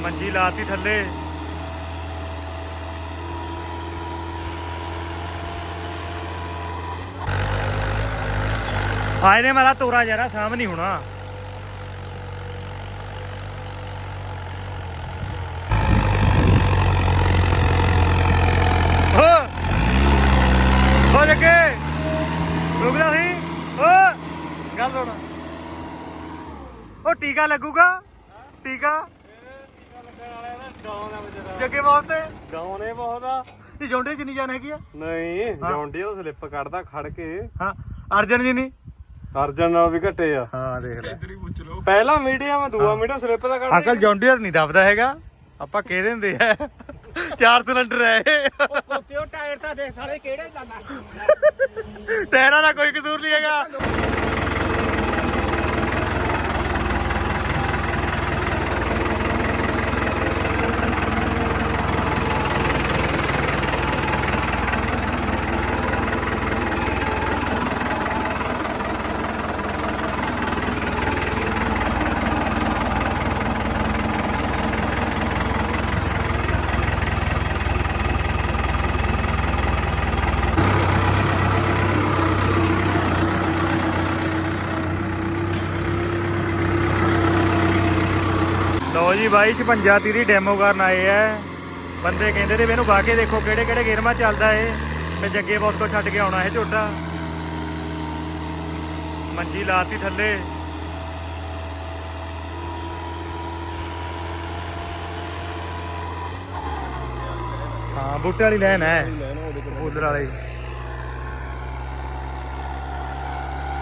ਮੰਜੀ ਲਾਤੀ ਥੱਲੇ। ਆਏ ਨੇ ਮੇਰਾ ਤੋਰਾ ਜਰਾ ਸਾਹਮ ਹੋਣਾ। ਹੋ ਹੋ ਰੁਕਦਾ ਸੀ? ਓ, ਗੱਲ ਸੁਣ। ਉਹ ਟੀਕਾ ਲੱਗੂਗਾ? ਟੀਕਾ? ਜੱਗੇ ਬਹੁਤ ਤੇ? ਗਾਉਣੇ ਬਹੁਤ ਆ। ਇਹ ਜੌਂਡੇ ਜਿੰਨੀ ਜਾਨ ਹੈਗੀ ਆ? ਨਹੀਂ ਹਾਂ। ਜੌਂਡੀ ਉਹ ਸਲਿੱਪ ਕੱਢਦਾ ਖੜ ਕੇ। ਹਾਂ ਅਰਜਨ ਜੀ ਨਹੀਂ ਅਰਜਨ ਨਾਲ ਵੀ ਘਟੇ ਆ। ਹਾਂ ਦੇਖ ਲੈ। ਪਹਿਲਾ ਮੀਡੀਅਮ ਦੂਆ ਮੀਡੀਅਮ ਸਲਿੱਪ ਦਾ ਕੱਢ ਅੰਕਲ ਜੌਂਡੀਅਰ ਨਹੀਂ ਦੱਬਦਾ ਹੈਗਾ। ਆਪਾਂ ਕਹਿ ਦਿੰਦੇ ਆ। ਚਾਰ ਸਿਲੰਡਰ ਹੈ ਇਹ। ਉਹ ਟਾਇਰ ਤਾਂ ਦੇਖ ਸਾਲੇ ਕਿਹੜੇ ਜਾਂਦਾ। ਟਾਇਰਾਂ ਦਾ ਕੋਈ ਕਸੂਰ ਨਹੀਂ ਹੈਗਾ। ਲਓ ਜੀ ਬਾਈ 56 ਤੀਰੀ ਡੈਮੋ ਕਰਨ ਆਏ ਐ ਬੰਦੇ ਕਹਿੰਦੇ ਨੇ ਇਹਨੂੰ ਵਾ ਕੇ ਦੇਖੋ ਕਿਹੜੇ ਕਿਹੜੇ ਗੇਰਮਾ ਚੱਲਦਾ ਏ। ਤੇ ਜੱਗੇ ਬੌਸ ਤੋਂ ਛੱਡ ਕੇ ਆਉਣਾ ਇਹ ਝੋਟਾ। ਮੰਜੀ ਲਾਤੀ ਥੱਲੇ। ਹਾਂ, ਬੂਟੇ ਵਾਲੀ ਲੈਣ ਹੈ। ਉਧਰ ਵਾਲੀ।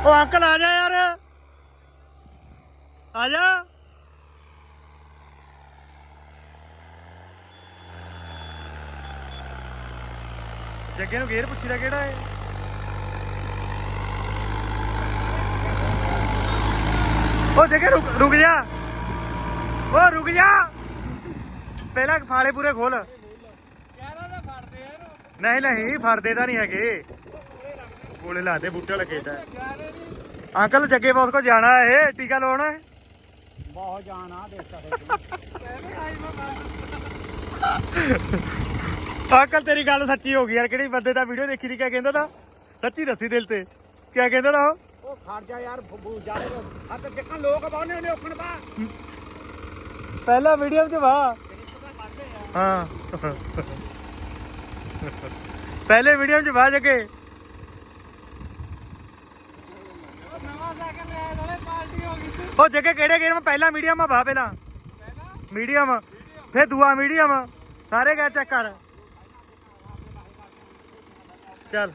ਉਹ ਅੰਕਲ ਆ ਜਾ ਯਾਰ। ਆ ਜਾ। ਜੱਗੇ ਨੂੰ ਗੇਰ ਪੁੱਛੀ ਦਾ ਕਿਹੜਾ ਹੈ ਉਹ ਜੱਗੇ ਰੁਕ ਰੁਕ ਜਾ। ਉਹ ਰੁਕ ਜਾ। ਪਹਿਲਾਂ ਫਾਲੇ ਪੂਰੇ ਖੋਲ। ਨਹੀਂ ਨਹੀਂ, ਫੜਦੇ ਤਾਂ ਨਹੀਂ ਹੈਗੇ। ਕੋਲੇ ਲਾਦੇ ਬੂਟੇ ਲੱਗੇ ਤਾਂ ਅੰਕਲ, ਜੱਗੇ ਬੌਸ ਕੋ ਜਾਣਾ ਹੈ ਟੀਕਾ ਲਵਾਉਣਾ ਹੈ ਬਹੁਤ ਜਾਨ ਦੇਖ ਸਕਦੇ ਅੰਕਲ ਤੇਰੀ ਗੱਲ ਸੱਚੀ ਹੋ ਗਈ ਯਾਰ ਕਿਹੜੀ ਬੰਦੇ ਦਾ ਵੀਡੀਓ ਦੇਖੀ ਦੀ ਕਿਆ ਕਹਿੰਦਾ ਤਾ? ਸੱਚੀ ਦੱਸੀ ਦਿਲ ਤੇ। ਕਿਆ ਕਹਿੰਦਾ ਤਾ ਉਹ? ਉਹ ਖੜ ਜਾ ਯਾਰ ਫੁੱਬੂ ਜਾ ਹੱਥ ਦੇਖਾਂ ਲੋਕ ਬਾਉਨੇ ਨੇ ਔਖਣ ਬਾ ਪਹਿਲਾ ਮੀਡੀਅਮ ਚ ਵਾ ਹਾਂ। ਪਹਿਲੇ ਮੀਡੀਅਮ ਚ ਵਾ ਜੱਗੇ। ਨਵਾਂ ਸਾਈਕਲ ਲਿਆ ਨਾਲੇ ਪਾਰਟੀ ਹੋ ਗਈ ਉਹ ਜੱਗੇ ਕਿਹੜੇ ਗੇਮ ਪਹਿਲਾ ਮੀਡੀਅਮ ਆ ਵਾ ਪਹਿਲਾਂ। ਮੀਡੀਅਮ ਫਿਰ ਦੂਆ ਮੀਡੀਅਮ ਸਾਰੇ ਗਏ ਚੈੱਕ ਕਰ। ਚੱਲ।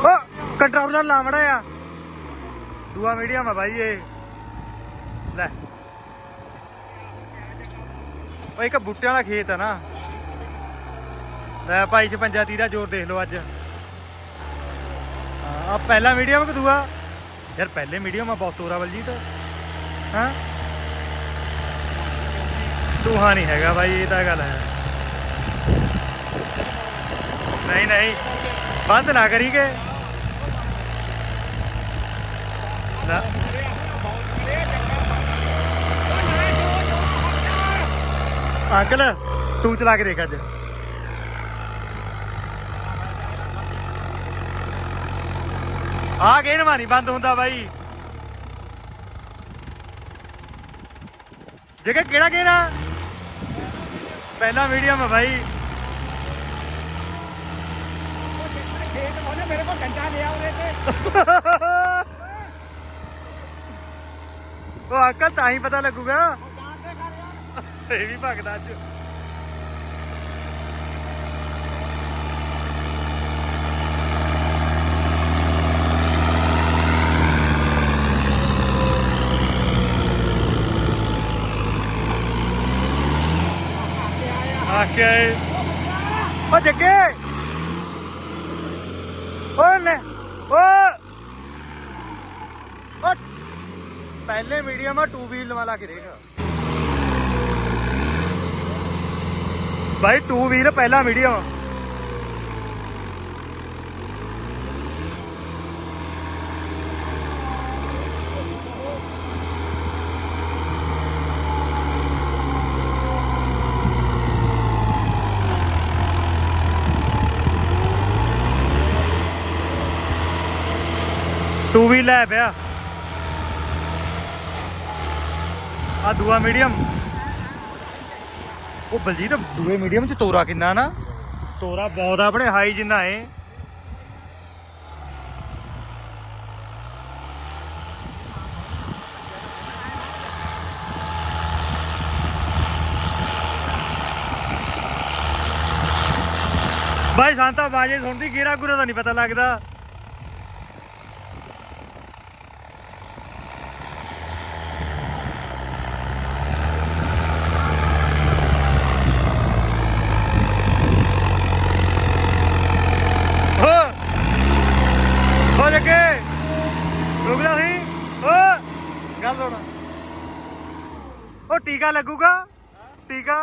ਉਹ ਕੰਟਰੋਲਰ ਲਾਵੜਾ ਆ ਦੂਆ ਮੀਡੀਅਮ ਆ ਭਾਈ ਇਹ। ਲੈ। ਉਹ ਇੱਕ ਬੂਟਿਆਂ ਦਾ ਖੇਤ ਆ ਨਾ। ਲੈ ਭਾਈ 56 ਤੀਹ ਦਾ ਜ਼ੋਰ ਦੇਖ ਲਓ ਅੱਜ। ਆ ਪਹਿਲਾ ਮੀਡੀਅਮ ਕਿ ਦੂਆ? ਯਾਰ ਪਹਿਲੇ ਮੀਡੀਅਮ ਆ ਬਹੁਤ ਤੋਰਾ ਬਲਜੀਤ। ਹਾਂ? ਦੂਹਾ ਨਹੀਂ ਹੈਗਾ ਭਾਈ ਇਹ ਤਾਂ ਗੱਲ ਹੈ। ਨਹੀਂ ਨਹੀਂ। ਬੰਦ ਨਾ ਕਰੀਗੇ ਨਾ। ਅੰਕਲ, ਤੂੰ ਚਲਾ ਕੇ ਦੇਖ ਅੱਜ। ਆ ਗੇੜ ਮਾਰੀ ਬੰਦ ਹੁੰਦਾ ਬਾਈ। ਜਗਾ ਕਿਹੜਾ ਕਿਹੜਾ ਪਹਿਲਾ ਮੀਡੀਅਮ ਹੈ ਬਾਈ। ਉਹ ਅੰਕਲ ਤਾਂ ਹੀ ਪਤਾ ਲੱਗੂਗਾ। ਇਹ ਵੀ ਭਗਦਾ ਅੱਜ। ਆਕੇ ਓ ਜੱਗੇ ਪਹਿਲੇ ਮੀਡੀਅਮ ਆ 2 ਵੀਲ ਵਾਲਾ ਕਿਰੇਗਾ। ਭਾਈ 2 ਵੀਲ ਪਹਿਲਾ ਮੀਡੀਅਮ ਟੂ ਵੀਲ ਲੈ ਪਿਆ। ਆ ਦੂਆ ਮੀਡੀਅਮ। ਉਹ ਬਲਜੀਤ, ਦੂਏ ਮੀਡੀਅਮ ਚ ਤੋਰਾ ਕਿੰਨਾ ਨਾ? ਤੋਰਾ ਬਹੁਤ ਆ ਆਪਣੇ ਹਾਈ ਜਿੰਨਾ ਏ। ਭਾਈ ਸੰਤਾ ਬਾਜੇ ਸੁਣਦੀ ਗੇਰਾ ਗੁਰਾ ਦਾ ਨਹੀਂ ਪਤਾ ਲੱਗਦਾ ਹੋ ਹੋ ਜੱਗੇ ਰੁਕਦਾ ਸੀ ਹੋ ਗੱਲ ਸੁਣ ਉਹ ਟੀਕਾ ਲੱਗੂਗਾ? ਟੀਕਾ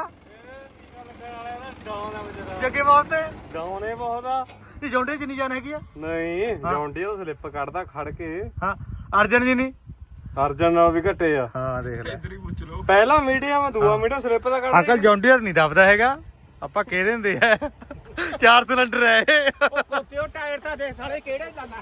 ਜੱਗੇ ਬਹੁਤ ਤੇ? ਡਾਉਨ ਬਹੁਤ ਆ। ਇਹ ਜੌਂਡੇ ਜਿੰਨੀ ਜਾਨ ਹੈਗੀ ਆ? ਨਹੀਂ। ਜੌਂਡੀ ਦਾ ਸਲਿੱਪ ਕੱਢਦਾ ਖੜ ਕੇ। ਹਾਂ। ਅਰਜਨ ਜੀ ਨਹੀਂ? ਅਰਜਨ ਨਾਲ ਵੀ ਘਟੇ ਆ। ਹਾਂ ਦੇਖ ਲੈ। ਪਹਿਲਾ ਮੀਡੀਅਮ ਦੂਆ ਮੀਡੀਅਮ ਸਲਿੱਪ ਦਾ ਕੱਢਦਾ ਅੰਕਲ ਜੌਂਡੀਅਰ ਨਹੀਂ ਦੱਬਦਾ ਹੈਗਾ। ਆਪਾਂ ਕਹਿ ਦਿੰਦੇ ਆ। ਚਾਰ ਸਿਲੰਡਰ ਹੈ ਇਹ। ਤੇ ਉਹ ਟਾਇਰ ਤਾਂ ਦੇਖ ਸਾਲੇ ਕਿਹੜੇ ਜਾਂਦਾ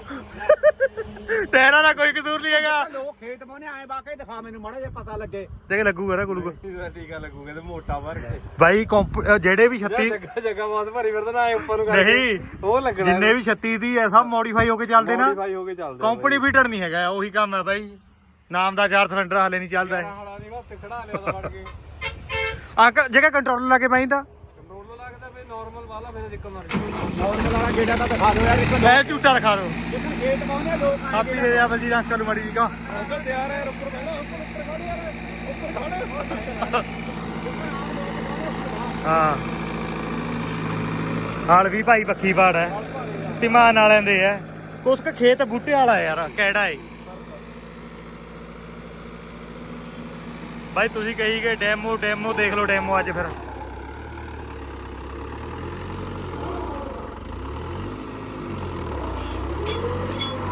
ਟਾਇਰਾਂ ਦਾ ਕੋਈ ਕਸੂਰ ਨਹੀਂ ਹੈਗਾ। ਲੋਕ ਖੇਤ ਪਾਉਣੇ ਐ ਬਾਕੇ ਦਿਖਾ ਮੈਨੂੰ ਮਾੜਾ ਜਿਹਾ ਪਤਾ ਲੱਗੇ। ਦੇਖ ਲੱਗੂਗਾ ਨਾ ਗਲੂਕੋਸ। ਇਹਦਾ ਟੀਕਾ ਲੱਗੂਗਾ ਤੇ ਮੋਟਾ ਭਰ ਕੇ। ਬਾਈ ਕੰਪ- ਜਿਹੜੇ ਵੀ 36 ਜੱਗਾ ਜੱਗਾ ਬਹੁਤ ਭਰੀ ਫਿਰਦਾ ਨਾ ਐ ਉੱਪਰ ਨੂੰ ਕਰਕੇ। ਨਹੀਂ ਉਹ ਲੱਗਣਾ ਜਿੰਨੇ ਵੀ 36 ਦੀ ਐ ਸਭ ਮੋਡੀਫਾਈ ਹੋ ਕੇ ਚੱਲਦੇ ਨਾ। Modify ਹੋ ਕੇ ਚੱਲਦੇ ਕੰਪਨੀ ਫੀਟਰ ਨਹੀਂ ਹੈਗਾ ਉਹੀ ਕੰਮ ਹੈ ਬਾਈ। ਨਾਮ ਦਾ ਚਾਰ ਸਿਲੰਡਰ ਹਾਲੇ ਨਹੀਂ ਚੱਲਦਾ ਹੈ ਹਾਲਾ ਦੀ ਹੱਥ ਖੜਾ ਲਿਆ ਉਹਦਾ ਫੜ ਕੇ। ਅੰਕਲ ਜਗ੍ਹਾ ਕੰਟਰੋਲ ਲਾ ਕੇ ਪਾਈ ਤਾਂ ਕੰਟਰੋਲ ਲੱਗਦਾ ਵੀ ਨਾਰਮਲ ਵਾਲਾ ਫਿਰ ਜਿੱਕ ਮਰ ਜਾ ਨੌਰਮਲ ਵਾਲਾ ਗੇੜਾ ਤਾਂ ਦਿਖਾ ਦਿਓ ਯਾਰ ਇੱਕ ਮੈਂ ਝੂਟਾ ਦਿਖਾ ਦੋ ਜਿੱਦਣ ਖੇਤ ਪਾਉਣੇ ਲੋਕ ਆਏ ਆਪੀ ਦੇ ਦਿਆ ਬਲਜੀਤ ਅੰਕਲ ਨੂੰ ਮੜੀ ਜੀ ਕਾ ਅੰਕਲ ਤਿਆਰ ਹੈ ਉੱਪਰ ਬੈਠੋ ਉੱਪਰ ਉੱਪਰ ਖੜੋ ਯਾਰ। ਉੱਪਰ ਖੜੋ ਹਾਂ। ਹਾਲ ਵੀ ਭਾਈ ਪੱਖੀ ਬਾੜ ਹੈ। ਧੀਮਾਨ ਵਾਲਿਆਂ ਦੇ ਐ ਕੁਛ ਕੁ ਖੇਤ ਬੂਟੇ ਵਾਲਾ ਯਾਰ ਕਿਹੜਾ ਏ। ਭਾਈ ਤੁਸੀਂ ਕਹੀ ਗਏ ਡੈਮੋ ਡੈਮੋ ਦੇਖ ਲਓ ਡੈਮੋ ਅੱਜ ਫਿਰ।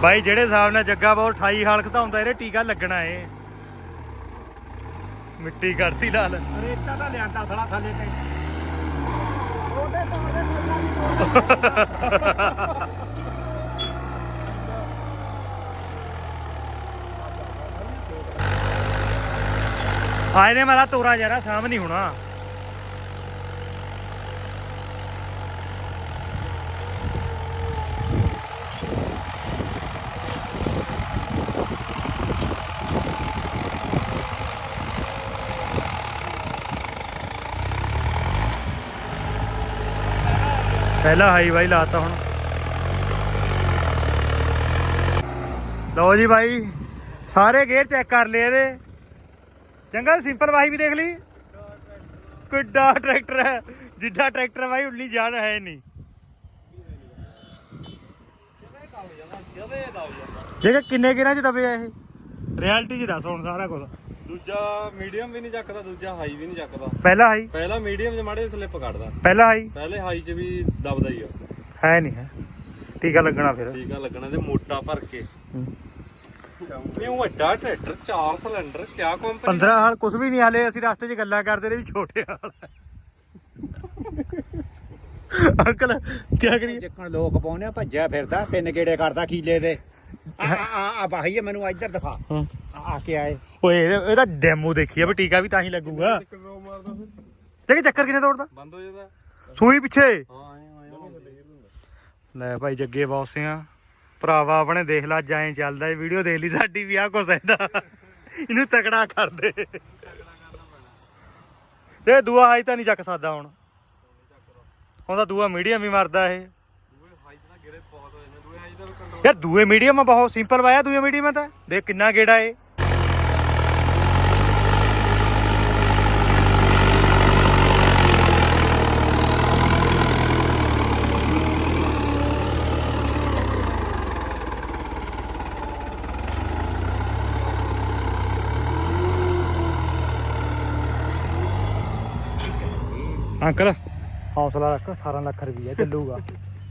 ਭਾਈ ਜਿਹੜੇ ਹਿਸਾਬ ਨਾਲ ਜੱਗਾ ਬਹੁਤ 28 ਹਾਲ ਖਤਾਉਂਦਾ ਇਹਦੇ ਟੀਕਾ ਲੱਗਣਾ ਏ। ਮਿੱਟੀ ਕਰਤੀ ਲਾਲ ਰੇਤਾ ਤਾਂ ਲਿਆਂਦਾ ਥੜਾ ਥੱਲੇ ਤੇ। ਉਹਦੇ ਤੋੜਦੇ ਕੋਈ ਨਹੀਂ ਆਏ ਨੇ ਮੇਰਾ ਤੋਰਾ ਜਰਾ ਸਾਹਮ ਨਹੀਂ ਹੋਣਾ। ਪਹਿਲਾ ਹਾਈ ਬਾਈ ਲਾਤਾ ਹੁਣ। ਲਓ ਜੀ ਬਾਈ, ਸਾਰੇ ਗੇਅਰ ਚੈੱਕ ਕਰ ਲਏ ਇਹਦੇ। ਚੰਗਾ ਸਿੰਪਲ ਵਾਹੀ ਵੀ ਦੇਖ ਲਈ। ਕਿੱਡਾ ਟਰੈਕਟਰ ਹੈ, ਜਿੱਡਾ ਟਰੈਕਟਰ ਬਾਈ, ਉਨੀ ਜਾਨ ਹੈ ਨਹੀਂ। ਜਦੇ ਕਿੰਨੇ ਗੇਰਾਂ ਚ ਦਬਿਆ ਇਹ? ਰਿਐਲਿਟੀ ਚ ਦੱਸ ਹੁਣ ਸਾਰਾ ਕੁਝ ਦੂਜਾ ਮੀਡੀਅਮ ਵੀ ਨਹੀਂ ਚੱਕਦਾ ਦੂਜਾ ਹਾਈ ਵੀ ਨਹੀਂ ਚੱਕਦਾ। ਪਹਿਲਾ ਹਾਈ ਪਹਿਲਾ ਮੀਡੀਅਮ 'ਚ ਮਾੜੇ ਸਲਿੱਪ ਕੱਢਦਾ। ਪਹਿਲਾ ਹਾਈ ਪਹਿਲੇ ਹਾਈ 'ਚ ਵੀ ਦਬਦਾ ਹੀ ਆ ਹੈ ਨਹੀਂ ਹੈ। ਟੀਕਾ ਲੱਗਣਾ ਫਿਰ। ਟੀਕਾ ਲੱਗਣਾ ਤੇ ਮੋਟਾ ਭਰ ਕੇ। ਇਹ ਉਹ ਵੱਡਾ ਟਰੈਕਟਰ 4 ਸਿਲੰਡਰ ਕਿਆ ਕੰਪਨੀ 15 ਹਾਲ ਕੁਝ ਵੀ ਨਹੀਂ ਹਾਲੇ ਅਸੀਂ ਰਸਤੇ 'ਚ ਗੱਲਾਂ ਕਰਦੇ ਰਹੇ ਵੀ ਛੋਟੇ ਹਾਲ। ਅੰਕਲ ਕੀ ਕਰੀਏ? ਜਿੱਕਣ ਲੋਕ ਪਾਉਣੇ ਭੱਜਿਆ ਫਿਰਦਾ ਤਿੰਨ ਗੇੜੇ ਕਰਦਾ ਕੀਲੇ ਦੇ। ਆ ਆ ਆ ਬਾਈ ਮੈਨੂੰ ਇੱਧਰ ਦਿਖਾ। ਹਾਂ। ਆ ਆ ਕੇ ਆਏ। ਓਏ ਇਹਦਾ ਇਹਦਾ ਡੈਮੋ ਦੇਖੀਏ ਵੀ ਟੀਕਾ ਵੀ ਤਾਂ ਹੀ ਲੱਗੂਗਾ। ਕਿਲੋ ਮਾਰਦਾ ਫਿਰ? ਜਿਹੜੀ ਚੱਕਰ ਕਿਨੇ ਤੋੜਦਾ? ਬੰਦ ਹੋ ਜਾਂਦਾ। ਸੂਈ ਪਿੱਛੇ। ਹਾਂ ਆਏ ਆਏ ਲੈ ਭਾਈ ਜੱਗੇ ਬੌਸਿਆਂ ਭਰਾਵਾ ਆਪਣੇ ਦੇਖ ਲਾ ਜਾਏ ਚੱਲਦਾ ਇਹ ਵੀਡੀਓ ਦੇਖ ਲਈ ਸਾਡੀ ਵੀ ਆ ਕੁਛ ਇਹਦਾ। ਇਹਨੂੰ ਤਕੜਾ ਕਰ ਦੇ। ਇਹ ਦੂਆ ਹਾਈ ਤਾਂ ਨਹੀਂ ਚੱਕ ਸਕਦਾ ਹੁਣ। ਹੁਣ ਤਾਂ ਦੂਆ ਮੀਡੀਅਮ ਹੀ ਮਰਦਾ ਇਹ ਦੂਏ ਹਾਈ ਦਾ ਗਿਰੇ ਬਹੁਤ ਹੋ ਜਾਂਦੇ ਦੂਏ ਹਾਈ ਦਾ ਕੰਟਰੋਲ ਯਾਰ ਦੂਏ ਮੀਡੀਅਮ ਆ, ਬਹੁਤ ਸਿੰਪਲ ਵਾਇਆ ਦੂਏ ਮੀਡੀਅਮ ਤਾਂ। ਦੇਖ ਕਿੰਨਾ ਗੇੜਾ ਏ। ਅੰਕਲ, ਹੌਸਲਾ ਰੱਖ 18 ਲੱਖ ਰੁਪਈਆ ਚੱਲੂਗਾ।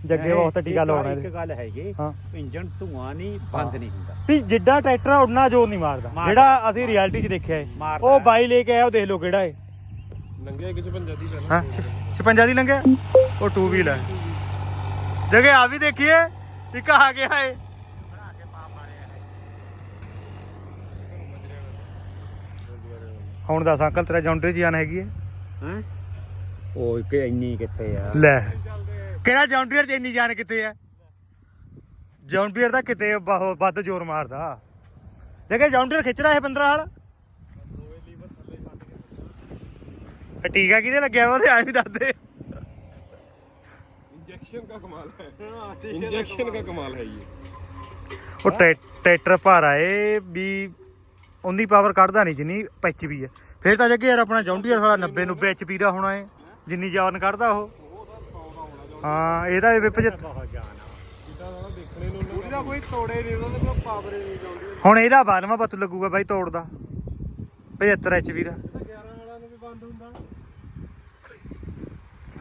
ਜੱਗੇ ਬਹੁਤ ਟੀਕਾ ਲਾਉਣਾ ਇੱਕ ਗੱਲ ਹੈਗੀ ਇੰਜਨ ਧੂਆਂ ਨਹੀਂ ਬੰਦ ਨਹੀਂ ਹੁੰਦਾ। ਵੀ ਜਿੱਡਾ ਟਰੈਕਟਰ ਉਡਣਾ ਜੋਰ ਨਹੀਂ ਮਾਰਦਾ। ਜਿਹੜਾ ਅਸੀਂ ਰਿਐਲਿਟੀ 'ਚ ਦੇਖਿਆ ਹੈ ਉਹ ਬਾਈ ਲੈ ਕੇ ਆਇਆ ਉਹ ਦੇਖ ਲਓ ਕਿਹੜਾ ਹੈ ਲੰਘਿਆ ਕਿ 56 ਦੀ ਪਹਿਲਾਂ। ਉਹ ਟੂ ਵੀਲ ਹੈ ਜਗੇ ਆ ਵੀ ਦੇਖੀਏ। ਇੱਕ ਆ ਗਿਆ ਏ। ਹੁਣ ਦਾ ਅੰਕਲ ਤੇਰਾ ਜੌਂਡਰੀ ਜਾਨ ਹੈਗੀ ਹੈ ਹਾਂ? ਉਹ ਇੱਕ ਇੰਨੀ ਕਿੱਥੇ ਆ? ਲੈ। ਕਿਹੜਾ ਜੌਨ ਡੀਅਰ ਇੰਨੀ ਜਾਨ ਕਿੱਥੇ ਆ? ਜੌਨ ਦਾ ਕਿਤੇ ਬਹੁਤ ਵੱਧ ਜ਼ੋਰ ਮਾਰਦਾ। ਦੇਖੇ ਜੌਨ ਖਿੱਚ ਰਿਹਾ ਇਹ 15 ਹਾਲ ਟੀਕਾ ਕਿਹਦੇ ਲੱਗਿਆ ਵਾ? ਉਹਦੇ ਆਏ ਵੀ ਦੱਸਦੇ ਇੰਜੈਕਸ਼ਨ ਦਾ ਕਮਾਲ ਹੈ। ਇੰਜੈਕਸ਼ਨ ਦਾ ਕਮਾਲ ਹੈ ਇਹ ਉਹ ਟਰੈਕਟਰ ਭਾਰਾ ਏ ਵੀ ਉਨੀ ਪਾਵਰ ਕੱਢਦਾ ਨਹੀਂ ਜਿੰਨੀ ਐਚਪੀ ਹੈ ਫਿਰ ਤਾਂ ਜੱਗੇ ਯਾਰ ਆਪਣਾ ਜੌਂਡੀਅਰ ਸਾਲਾ 90 90 ਐਚਪੀ ਦਾ ਹੋਣਾ ਏ ਜਿੰਨੀ ਜਾਨ ਕੱਢਦਾ ਉਹ। ਹਾਂ ਇਹਦਾ ਇਹ 75 ਬਹੁਤ ਜਾਨ ਆ। ਜਿੱਦਾਂ ਦਾ ਦੇਖਣੇ ਨੂੰ ਉਹਦਾ ਕੋਈ ਤੋੜੇ ਨਹੀਂ ਉਹਦਾ ਕੋਈ ਪਾਵਰ ਨਹੀਂ ਜਾਂਦੀ ਹੁਣ ਇਹਦਾ ਬਾਦਮਾ ਪਤ ਲੱਗੂਗਾ ਬਾਈ ਤੋੜਦਾ। 75 ਐਚਪੀ ਦਾ। 11 ਵਾਲਾ ਨੂੰ ਵੀ ਬੰਦ ਹੁੰਦਾ।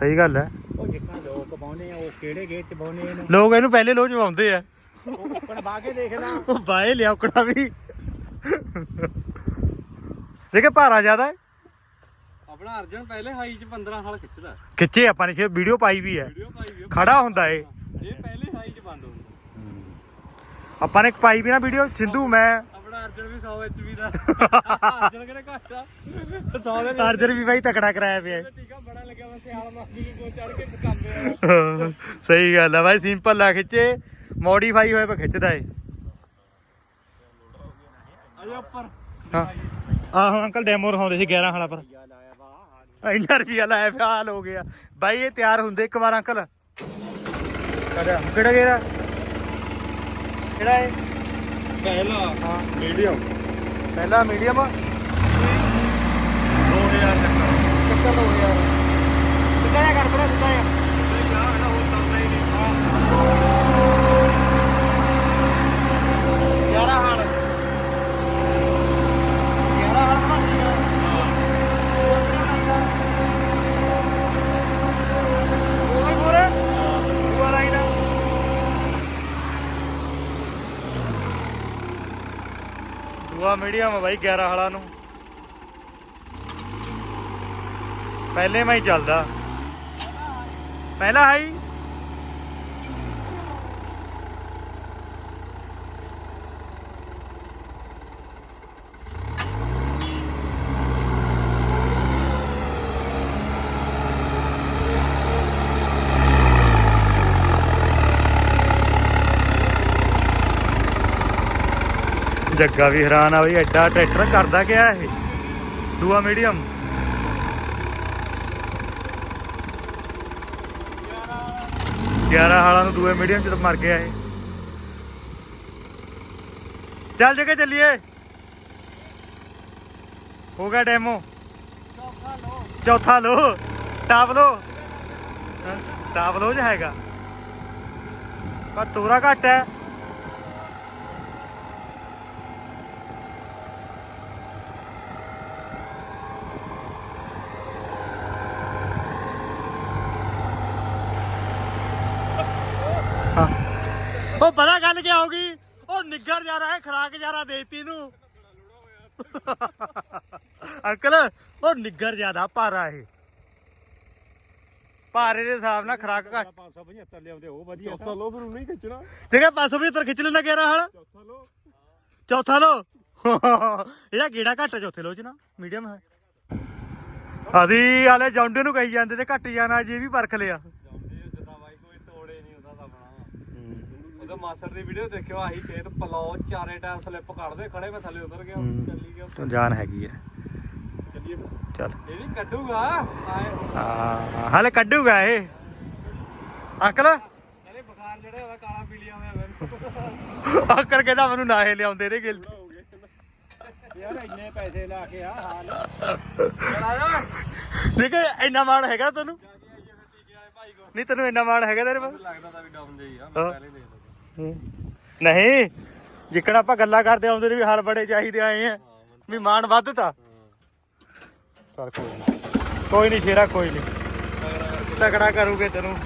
ਸਹੀ ਗੱਲ ਹੈ। ਉਹ ਜਿੱਕਾਂ ਲੋਕ ਪਾਉਨੇ ਆ ਉਹ ਕਿਹੜੇ ਗੇਟ ਚ ਪਾਉਨੇ ਇਹਨੂੰ? ਲੋਕ ਇਹਨੂੰ ਪਹਿਲੇ ਲੋਹ ਚਵਾਉਂਦੇ ਆ। ਉਹ ਕਣਵਾ ਕੇ ਦੇਖ ਲਾ। ਉਹ ਬਾਏ ਲਿਆਉਕੜਾ ਵੀ। ਦੇਖੇ ਭਾਰਾ ਜ਼ਿਆਦਾ ਹੈ। ਆਪਣਾ ਅਰਜਨ ਪਹਿਲੇ ਹਾਈ ਚ 15 ਹਾਲ ਖਿੱਚਦਾ। ਖਿੱਚੇ ਆਪਾਂ ਨੇ ਸ਼ੇ ਵੀਡੀਓ ਪਾਈ ਵੀ ਹੈ। ਵੀਡੀਓ ਪਾਈ ਵੀ ਆ। ਖੜਾ ਹੁੰਦਾ ਏ। ਇਹ ਪਹਿਲੇ ਹਾਈ ਚ ਬੰਦ ਹੁੰਦਾ। ਆਪਾਂ ਨੇ ਪਾਈ ਵੀ ਨਾ ਵੀਡੀਓ ਸਿੰਧੂ ਮੈਂ। ਆਪਣਾ ਅਰਜਨ ਵੀ 100 ਐਚਪੀ ਦਾ। ਅਰਜਨ ਕਿਹੜਾ ਘੱਟ ਆ? 100 ਦੇ ਅਰਜਨ ਵੀ ਬਾਈ ਤਕੜਾ ਕਰਾਇਆ ਪਿਆ। ਟੀਕਾ ਬੜਾ ਲੱਗਿਆ ਵਾ ਸਿਆਲ ਨੂੰ ਚੜ ਕੇ ਕੰਬੇ ਆ। ਸਹੀ ਗੱਲ ਆ ਬਾਈ ਸਿੰਪਲ ਲਾ ਖਿੱਚੇ। ਮੋਡੀਫਾਈ ਹੋਏ ਪਾ ਖਿੱਚਦਾ ਏ। ਅਜੇ ਉੱਪਰ। ਹਾਂ। ਆਹ ਅੰਕਲ ਡੈਮੋ ਦਿਖਾਉਂਦੇ ਸੀ 11 ਹਾਲਾ ਪਰ। ਇੰਨਾ ਰੁਪਿਆ ਲਾਇਆ ਪਿਆ ਹਾਲ ਹੋ ਗਿਆ। ਬਾਈ ਇਹ ਤਿਆਰ ਹੁੰਦੇ ਇੱਕ ਵਾਰ ਅੰਕਲ। ਕਿਹੜਾ? ਕਿਹੜਾ ਗੇਰਾ ਕਿਹੜਾ ਹੈ ਪਹਿਲਾ। ਹਾਂ। ਮੀਡੀਅਮ। ਪਹਿਲਾ ਮੀਡੀਅਮ? 2000 ਚੱਕਰ। ਚੱਕਰ ਹੋ ਗਿਆ ਸਿੱਧਾ ਜਿਹਾ ਕਰ ਬਰਾ ਸਿੱਧਾ ਜਿਹਾ ਤੇ ਜਾ ਇਹਦਾ ਹੋਰ ਚੱਲਦਾ ਹੀ ਨਹੀਂ 11 ਹਾਲ 11 ਹਾਲ ਬਣਾ ਲਿਆ ਉਹ ਪੂਰੇ ਉਹ ਲਾਈਨ ਦੂਆ ਮੀਡੀਅਮ ਬਾਈ 11 ਹਾਲਾਂ ਨੂੰ। ਪਹਿਲੇ ਮੈਂ ਹੀ ਚੱਲਦਾ। ਪਹਿਲਾ ਹਾਈ ਜੱਗਾ ਵੀ ਹੈਰਾਨ ਆ ਬਈ ਐਡਾ ਟਰੈਕਟਰ ਕਰਦਾ ਕਿਆ ਇਹ? ਦੂਆ ਮੀਡੀਅਮ। ਗਿਆਰਾਂ ਹਾਲਾਂ ਨੂੰ ਦੂਏ ਮੀਡੀਅਮ ਚ ਮਰ ਗਿਆ ਇਹ। ਚੱਲ ਜਗੇ ਚੱਲੀਏ। ਹੋ ਗਿਆ ਡੈਮੋ। ਚੌਥਾ ਲੋ। ਟਾਪ ਲੋ। ਹਾਂ, ਟਾਪ ਲੋ ਚ ਹੈਗਾ? ਪਰ ਤੋਰਾ ਘੱਟ ਹੈ। ਉਹ ਪਤਾ ਗੱਲ ਕੀ ਹੋਗੀ ਉਹ ਨਿੱਗਰ ਜਾ ਰਹਾ ਹੈ ਖਰਾਕ ਜ਼ਿਆਦਾ ਦੇਤੀ ਨੂੰ। ਅੰਕਲ ਉਹ ਨਿੱਗਰ ਜ਼ਿਆਦਾ ਭਾਰਾ ਇਹ। ਭਾਰੇ ਦੇ ਹਿਸਾਬ ਨਾਲ ਖਰਾਕ ਘੱਟ। 575 ਲਿਆਉਂਦੇ ਉਹ ਵਧੀਆ ਚੌਥਾ ਲੋ ਫਿਰ ਉਹਨੂੰ ਹੀ ਖਿੱਚਣਾ। ਜਗਾ 575 ਖਿੱਚ ਲੈਣਾ ਗੇਰਾ ਹਾਲ? ਚੌਥਾ ਲੋ ਚੌਥਾ ਲੋ ਇਹਦਾ ਗੇੜਾ ਘੱਟ ਚੌਥੇ ਲੋ ਚ ਨਾ ਮੀਡੀਅਮ ਹੈ। ਅਸੀਂ ਹਾਲੇ ਜੌਂਡੇ ਨੂੰ ਕਹੀ ਜਾਂਦੇ ਤੇ ਘੱਟ ਜਾਣਾ ਜੇ ਵੀ ਪਰਖ ਲਿਆ ਜਾਂਦੇ ਜਦਾ ਬਾਈ ਕੋਈ ਤੋੜੇ ਨਹੀਂ ਉਹਦਾ ਤਾਂ ਬਣਾ ਉਹਦਾ ਮਾਸਟਰ ਦੀ ਵੀਡੀਓ ਦੇਖਿਓ ਆਹੀ ਖੇਤ ਪਲਾਓ ਚਾਰੇ ਟਾਇਰ ਸਲਿੱਪ ਕੱਢਦੇ ਖੜੇ ਮੈਂ ਥੱਲੇ ਉਤਰ ਗਿਆ ਚੱਲੀ ਗਿਆ ਤੂੰ ਜਾਨ ਹੈਗੀ ਚੱਲੀਏ ਚੱਲ। ਇਹ ਵੀ ਕੱਢੂਗਾ? ਹਾਂ ਹਾਲੇ ਕੱਢੂਗਾ ਇਹ। ਅੰਕਲ? ਕਹਿੰਦੇ ਬੁਖਾਰ ਜਿਹੜਾ ਹੋਇਆ ਕਾਲਾ ਪੀਲੀਆ ਹੋਇਆ ਮੈਨੂੰ ਅੰਕਲ ਕਹਿੰਦਾ ਮੈਨੂੰ ਨਾ ਇਹ ਲਿਆਉਂਦੇ ਨੇ ਗਿਲ ਯਾਰ ਇੰਨੇ ਪੈਸੇ ਲਾ ਕੇ ਆ ਹਾਲ। ਦੇਖ ਇੰਨਾ ਮਾਣ ਹੈਗਾ ਤੈਨੂੰ? ਨਹੀਂ ਤੈਨੂੰ ਇੰਨਾ ਮਾਣ ਹੈਗਾ ਤੇਰੇ ਕੋਲ? ਲੱਗਦਾ ਤਾਂ ਵੀ ਡਾਊਨ ਹੀ ਆ। ਮੈਂ ਪਹਿਲੇ ਦੇਖ ਹੂੰ। ਨਹੀਂ, ਜਿੱਕਣ ਆਪਾਂ ਗੱਲਾਂ ਕਰਦੇ ਆਉਂਦੇ ਨੇ ਵੀ ਹਲ ਬੜੇ ਚਾਹੀਦੇ ਆਏ ਆ, ਵੀ ਮਾਣ ਵੱਧ ਤਾ। ਕੋਈ ਨਹੀਂ ਕੋਈ ਨਹੀਂ ਸ਼ੇਰਾ, ਕੋਈ ਨਹੀਂ ਤਕੜਾ ਕਰੂਗੇ ਤੈਨੂੰ।